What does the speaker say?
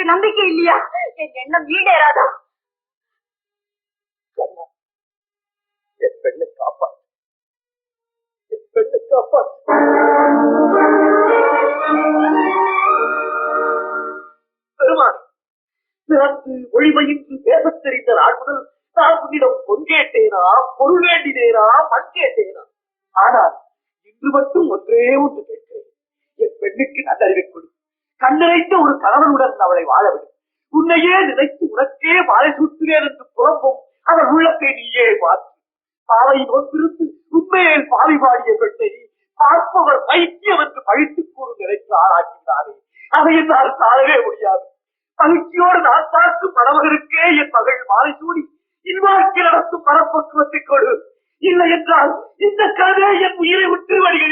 எனக்கு நம்பிக்கை இல்லையா? என் எண்ணம் ஈடேறாதா? கண்ணா, என் பெண்ணை காப்பாற்று என் பெண்ணை பெருமான் பிறந்து ஒளிமையின்றி பேசத் தெரிந்த நாள் முதல் நான் உன்னிடம் பொன் கேட்டேனா? பொருள் வேண்டினேனா? மண் கேட்டேனா? ஆனால் இன்று மட்டும் ஒன்றே ஒன்று கண்ணிறைந்த ஒரு கணவனுடன் அவளை வாழ விடு. உன்னையே நினைத்து உனக்கே மாலை சூட்டுவேன் என்று புலம்பும் அவள் உள்ளத்தை நீயே பார்த்து பாவை நோக்கிருந்து உண்மையில் பாவி பாடிய பெண்ணை பார்ப்பவர் வைத்தியம் என்று பழித்துக் கூறும் நிலைக்கு ஆளாக்கினாரே அதை என்னால் தாழவே முடியாது. மகிழ்ச்சியோடு நான் பார்க்கும் மணமகனுக்கே என் மகள் மாலை சூடி இல்வாழ்க்கை நடத்தும் மனப்பக்குவத்தை கொடு. இல்லை என்றால் இந்த கதை என் உயிரை விட்டு வழிகளில்